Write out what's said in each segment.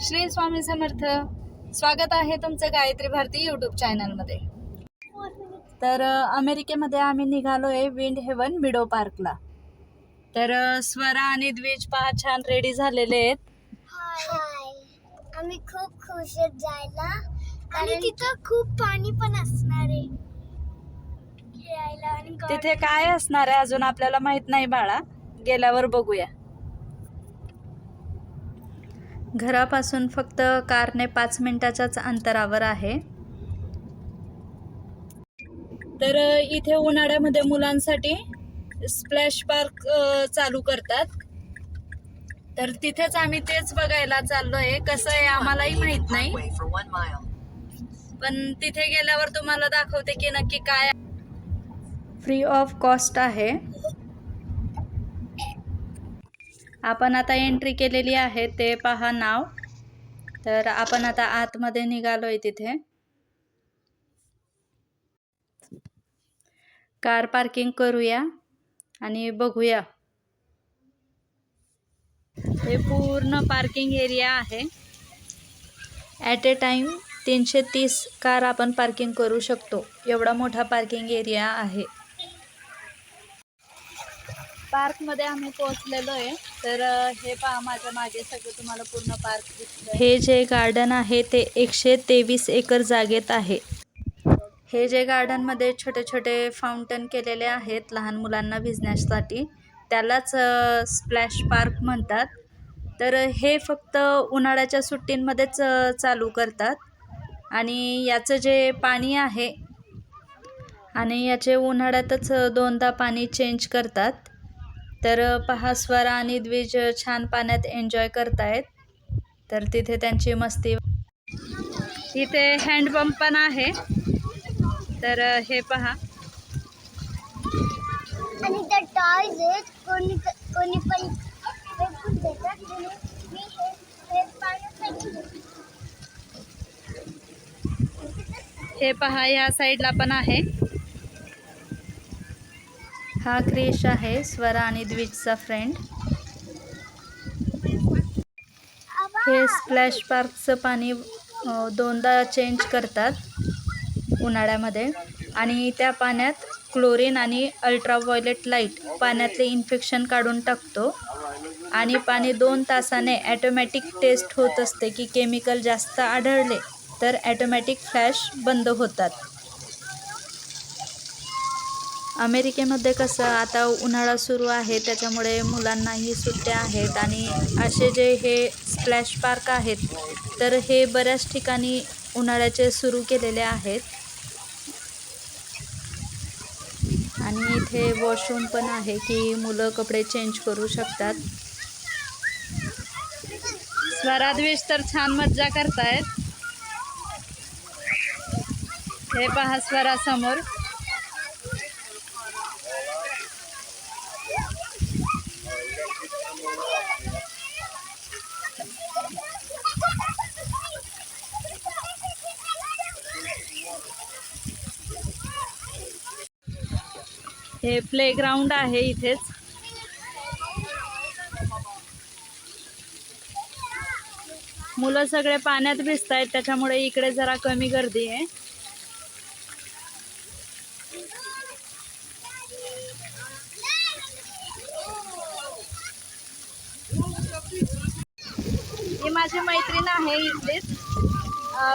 श्री स्वामी समर्थ. स्वागत आहे तुमचं गायत्री भारती यूट्यूब चॅनलमध्ये तर अमेरिकेमध्ये आम्ही निघालोय विंड हेवन मिडो पार्कला तर स्वरा आणि द्विज पहा छान रेडी झालेले आहेत. हाय. आम्ही खूप खुश आहेत जायला. आणि तिथं खूप पाणी पण असणार आहे. खेळायला आणि गा- तिथे काय असणार आहे अजून आपल्याला माहीत नाही बाळा. गेल्यावर बघूया. घरापासून फक्त कारने पाच मिनिटाच्याच अंतरावर आहे. तर इथे उन्हाळ्यामध्ये मुलांसाठी स्प्लॅश पार्क चालू करतात. तर तिथेच आम्ही तेच बघायला चाललोय. कसं आहे आम्हालाही माहीत नाही. पण तिथे गेल्यावर तुम्हाला दाखवते की नक्की काय फ्री ऑफ कॉस्ट आहे. आपण आता एंट्री केलेली आहे ते पहा नाव. तर आपण आता आतमध्ये निघालोय तिथे. कार पार्किंग करूया आणि बघूया. हे पूर्ण पार्किंग एरिया आहे. ॲट ए टाईम तीनशे तीस कार आपण पार्किंग करू शकतो. एवढा मोठा पार्किंग एरिया आहे. पार्कमध्ये आम्ही पोहोचलेलो आहे तर हे पहा माझ्या मागे सगळं तुम्हाला पूर्ण पार्क हे जे गार्डन आहे ते एकशे तेवीस एकर जागेत आहे. हे जे गार्डनमध्ये छोटे छोटे फाउंटन केलेले आहेत लहान मुलांना भिजण्यासाठी त्यालाच स्प्लॅश पार्क म्हणतात. तर हे फक्त उन्हाळ्याच्या सुट्टींमध्येच चालू करतात. आणि याचं जे पाणी आहे आणि याचे उन्हाळ्यातच दोनदा पाणी चेंज करतात. तर पहा स्वरा आणि द्विज छान पाण्यात एन्जॉय करतायत. तर तिथे त्यांची मस्ती. इथे हँडपंप पण आहे. तर हे पहा. आणि त्या टॉयज आहेत. कोणी कोणी पण फेकून देतात. म्हणून मी हे हे पाण्यात. हे पहा या साईडला पण आहे. हा क्रेश आहे स्वरा आणि द्विजचा फ्रेंड हे स्प्लॅश पार्कचं पाणी दोनदा चेंज करतात उन्हाळ्यामध्ये. आणि त्या पाण्यात क्लोरीन आणि अल्ट्राव्हायलेट लाइट पाण्यातले इन्फेक्शन काढून टाकतो. आणि पाणी दोन तासाने ॲटोमॅटिक टेस्ट होत असते की केमिकल जास्त आढळले तर ॲटोमॅटिक फ्लॅश बंद होतात. अमेरिकेमध्ये कसं आता उन्हाळा सुरू आहे त्याच्यामुळे मुलांनाही सुट्ट्या आहेत आणि असे जे हे स्प्लॅश पार्क आहेत तर हे बऱ्याच ठिकाणी उन्हाळ्याचे सुरू केलेले आहेत. आणि इथे वॉशरूम पण आहे की मुलं कपडे चेंज करू शकतात. स्वराद्वेष तर छान मज्जा करतायत. हे पहा स्वरासमोर. हे प्लेग्राउंड आहे इथेच. मुलं सगळे पाण्यात भिजत आहेत त्याच्यामुळे इकडे जरा कमी गर्दी आहे. ही माझी मैत्रीण आहे इथलीच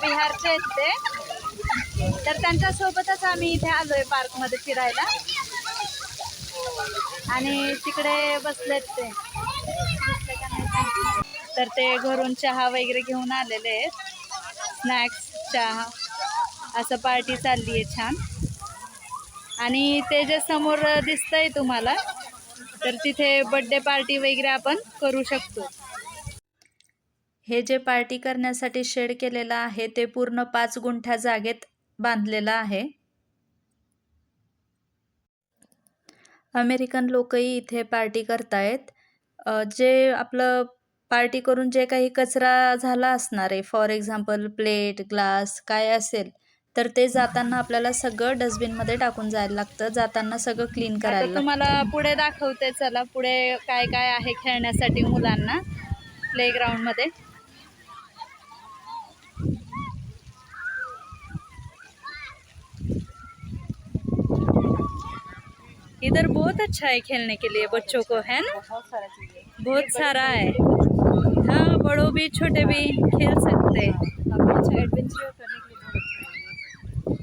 बिहारचे आहेत ते तर त्यांच्यासोबतच आम्ही इथे आलोय पार्कमध्ये फिरायला. आणि तिकडे बसलेत ते. तर ते घरून चहा वगैरे घेऊन आलेले आहेत. स्नॅक्स चहा. असं पार्टी चालली आहे छान. आणि ते जे समोर दिसतंय तुम्हाला तर तिथे बड्डे पार्टी वगैरे आपण करू शकतो. हे जे पार्टी करण्यासाठी शेड केलेलं आहे ते पूर्ण पाच गुंठ्या जागेत बांधलेलं आहे. अमेरिकन लोकही इथे पार्टी करतायत. जे आपलं पार्टी करून जे काही कचरा झाला असणार आहे फॉर एक्झाम्पल प्लेट ग्लास काय असेल तर ते जाताना आपल्याला सगळं डस्टबिनमध्ये टाकून जायला लागतं. जाताना सगळं क्लीन करायला तुम्हाला पुढे दाखवते चला पुढे काय काय आहे खेळण्यासाठी मुलांना प्लेग्राऊंडमध्ये. इधर बहुत अच्छा है खेलने के लिए बच्चों को है ना? बहुत सारा है। है। हाँ। बड़ों भी छोटे भी खेल सकते हैं। अच्छा एडवेंचर करने के लिए अच्छा है।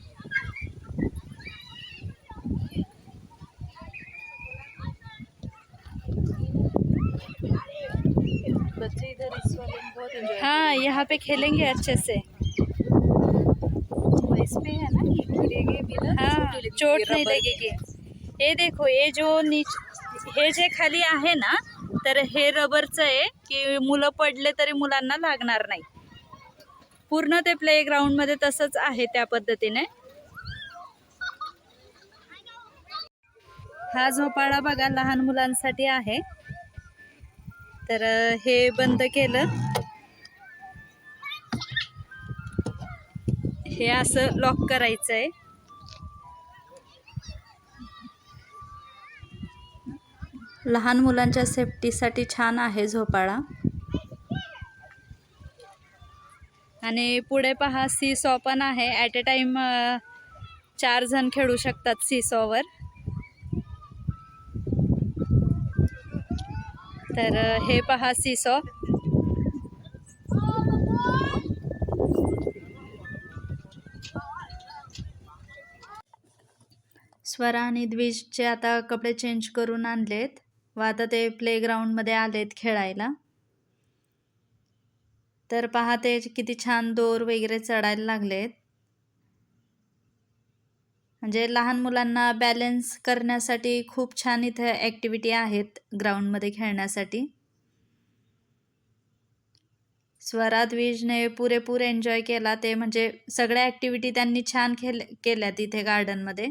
बच्चे इधर इस वाले बहुत एंजॉय हाँ यहाँ पे खेलेंगे अच्छे से। इसमें है ना ये भी ना हाँ चोट नाही लगेगी। हे देखो हे जो नीच हे जे खाली आहे ना तर हे रबरचं आहे की मुलं पडले तरी मुलांना लागणार नाही. पूर्ण ते प्लेग्राऊंडमध्ये तसंच आहे त्या पद्धतीने. हा झोपाळा बघा लहान मुलांसाठी आहे. तर हे बंद केलं. हे असं लॉक करायचं आहे लहान मुलांच्या सेफ्टीसाठी छान आहे झोपाळा. आणि पुढे पहा सी सॉ पण आहे. ॲट अ टाईम चार जण खेळू शकतात सी सॉवर तर हे पहा सी सॉ स्वरा आणि द्विजचे आता कपडे चेंज करून आणलेत. व आता ते प्लेग्राऊंडमध्ये आलेत खेळायला. तर पहा ते किती छान दोर वगैरे चढायला लागलेत. म्हणजे लहान मुलांना बॅलेन्स करण्यासाठी खूप छान इथे ॲक्टिव्हिटी आहेत ग्राउंडमध्ये खेळण्यासाठी. स्वरा विजने पुरेपूर एन्जॉय केला ते म्हणजे सगळ्या ॲक्टिव्हिटी त्यांनी छान खेल केल्या तिथे गार्डनमध्ये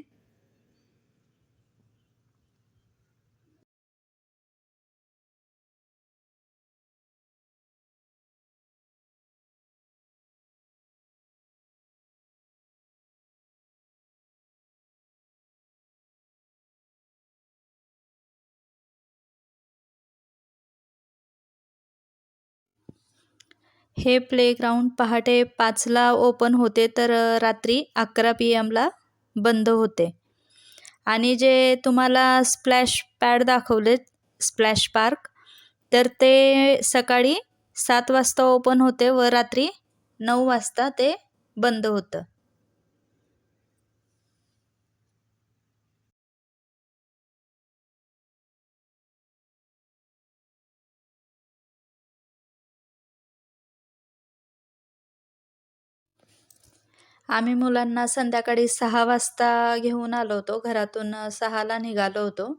हे प्लेग्राऊंड पहाटे पाचला ओपन होते तर रात्री अकरा पी एमला बंद होते. आणि जे तुम्हाला स्प्लॅश पॅड दाखवले स्प्लॅश पार्क तर ते सकाळी सात वाजता ओपन होते व रात्री नऊ वाजता ते बंद होतं. आम्ही मुलांना संध्याकाळी सहा वाजता घेऊन आलो होतो. घरातून सहाला निघालो होतो.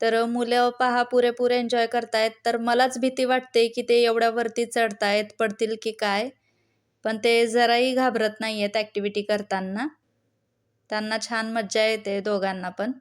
तर मुलं पहा पुरेपूर एन्जॉय करतायत. तर मलाच भीती वाटते की ते एवढ्या वरती चढतायत पडतील की काय. पण ते जराही घाबरत नाही आहेत ॲक्टिव्हिटी करताना. त्यांना छान मज्जा येते दोघांना पण.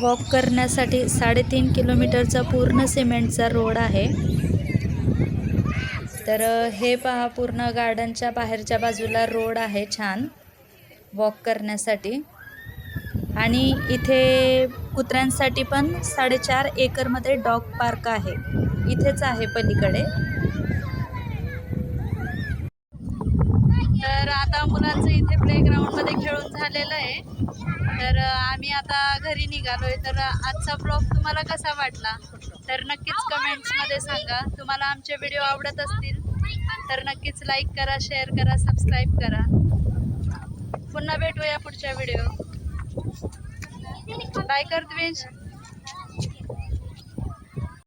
वॉक करण्यासाठी साडेतीन किलोमीटरचा पूर्ण सिमेंटचा रोड आहे. तर हे पहा पूर्ण गार्डनच्या बाहेरच्या बाजूला रोड आहे छान वॉक करण्यासाठी. आणि इथे कुत्र्यांसाठी पण साडेचार एकरमध्ये डॉग पार्क आहे. इथेच आहे पलीकडे. तर आता मुलांचं इथे प्लेग्राऊंडमध्ये खेळून झालेलं आहे. तर आम्ही आता घरी निघालोय तर आजचा ब्लॉग तुम्हाला कसा वाटला? तर नक्कीच कमेंट्समध्ये सांगा. तुम्हाला आमचे व्हिडिओ आवडत असतील तर नक्कीच लाईक करा शेअर करा सबस्क्राईब करा. पुन्हा भेटूया पुढच्या व्हिडिओ बाय कर द्वेष